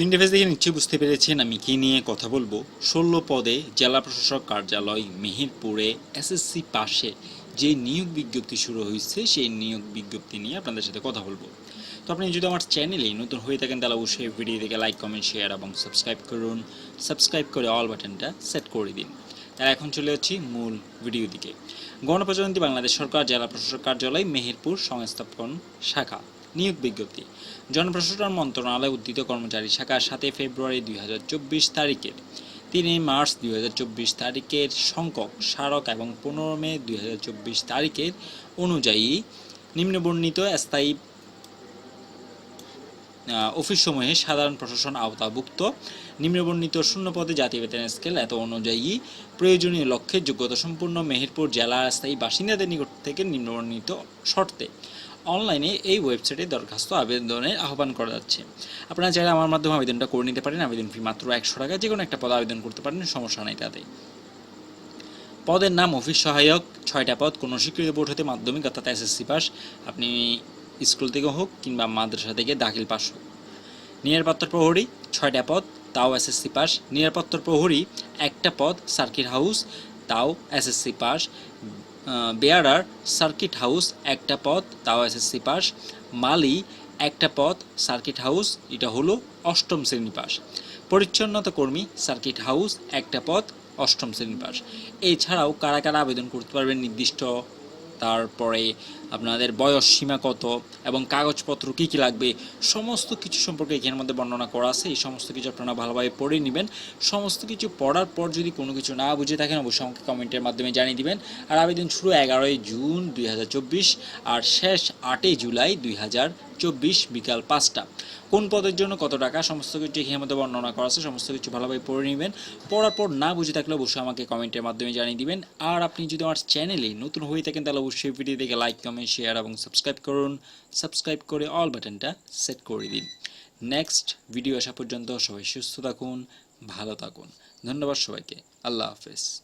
তো ইন্টারফেস দেখে বুঝতে পেরেছেন, আমি কী নিয়ে কথা বলব। ষোলো পদে জেলা প্রশাসক কার্যালয় মেহেরপুরে এসএসসি পাশে যে নিয়োগ বিজ্ঞপ্তি শুরু হয়েছে, সেই নিয়োগ বিজ্ঞপ্তি নিয়ে আপনাদের সাথে কথা বলব। তো আপনি যদি আমার চ্যানেলে নতুন হয়ে থাকেন, তাহলে অবশ্যই ভিডিও থেকে লাইক কমেন্ট শেয়ার এবং সাবস্ক্রাইব করুন। সাবস্ক্রাইব করে অল বাটনটা সেট করে দিন। তারা এখন চলে যাচ্ছি মূল ভিডিও দিকে। গণপ্রজাতন্ত্রী বাংলাদেশ সরকার জেলা প্রশাসক কার্যালয় মেহেরপুর সংস্থাপন শাখা। নিয়োগ বিজ্ঞপ্তি। জনপ্রশাসন মন্ত্রণালয় উদ্ধৃত কর্মচারী শাখার সাথে ফেব্রুয়ারি দুই হাজার চব্বিশ তারিখের তিনই মার্চ দুই তারিখের সংখ্যক স্মারক এবং পনেরো মে দুই তারিখের অনুযায়ী নিম্নবর্ণিত স্থায়ী আহ, অফিসসমূহে সাধারণ প্রশাসন আওতাভুক্ত নিম্নবর্ণিত শূন্য পদে জাতীয় বেতন স্কেল এত অনুযায়ী প্রয়োজনীয় লক্ষ্যে যোগ্যতা সম্পূর্ণ মেহেরপুর জেলা স্থায়ী বাসিন্দাদের নিকট থেকে নিম্নবর্ণিত শর্তে অনলাইনে এই ওয়েবসাইটে দরখাস্ত আবেদনের আহ্বান করা যাচ্ছে। আপনারা চাইলে আমার মাধ্যমে আবেদনটা করে নিতে পারেন। আবেদন ফি মাত্র একশো টাকা। যে কোনো একটা পদে আবেদন করতে পারেন, সমস্যা নেই তাতে। পদের নাম, অফিস সহায়ক, ছয়টা পদ, কোনো স্বীকৃত বোর্ড হতে মাধ্যমিক অর্থাৎ এসএসসি পাস আপনি স্কুল থেকে হোক কিংবা মাদ্রাসা থেকে দাখিল পাস হোক। নিরাপত্তা প্রহরী, ছয়টা পদ, তাও এসএসসি পাস নিরাপত্তা প্রহরী, একটা পদ, সার্কিট হাউস, তাও SSC pass bearer circuit house একটা পথ, তাও এসএসসি পাস। মালি, একটা পথ সার্কিট হাউস এটা হলো অষ্টম শ্রেণি পাস। পরিচ্ছন্নতা কর্মী সার্কিট হাউস একটা পথ, অষ্টম শ্রেণি পাস। এছাড়াও কারা কারা আবেদন করতে পারবেন নির্দিষ্ট, তারপরে আপনাদের বয়স সীমা কত এবং কাগজপত্র কী কী লাগবে, সমস্ত কিছু সম্পর্কে এখানের মধ্যে বর্ণনা করা আছে। এই সমস্ত কিছু আপনারা ভালোভাবে পড়ে নেবেন। সমস্ত কিছু পড়ার পর যদি কোনো কিছু না বুঝে থাকেন, অবশ্যই আমাকে কমেন্টের মাধ্যমে জানিয়ে দিবেন। আর আবেদন শুরু এগারোই জুন দুই হাজার চব্বিশ আর শেষ আটই জুলাই দুই চব্বিশ বিকাল পাঁচটা। কোন পদের জন্য, কত টাকা, সমস্ত কিছু এখানের মধ্যে বর্ণনা করা আছে। সমস্ত কিছু ভালোভাবে পড়ে নেবেন। পড়ার পর না বুঝে থাকলে অবশ্যই আমাকে কমেন্টের মাধ্যমে জানিয়ে দিবেন। আর আপনি যদি আমার চ্যানেলে নতুন হয়ে থাকেন, তাহলে অবশ্যই ভিডিও দেখে লাইক কমেন্ট শেয়ার এবং সাবস্ক্রাইব করুন। সাবস্ক্রাইব করে অল বাটনটা সেট করে দিন। নেক্সট ভিডিও আসা পর্যন্ত সবাই সুস্থ থাকুন, ভালো থাকুন। ধন্যবাদ সবাইকে। আল্লাহ হাফেজ।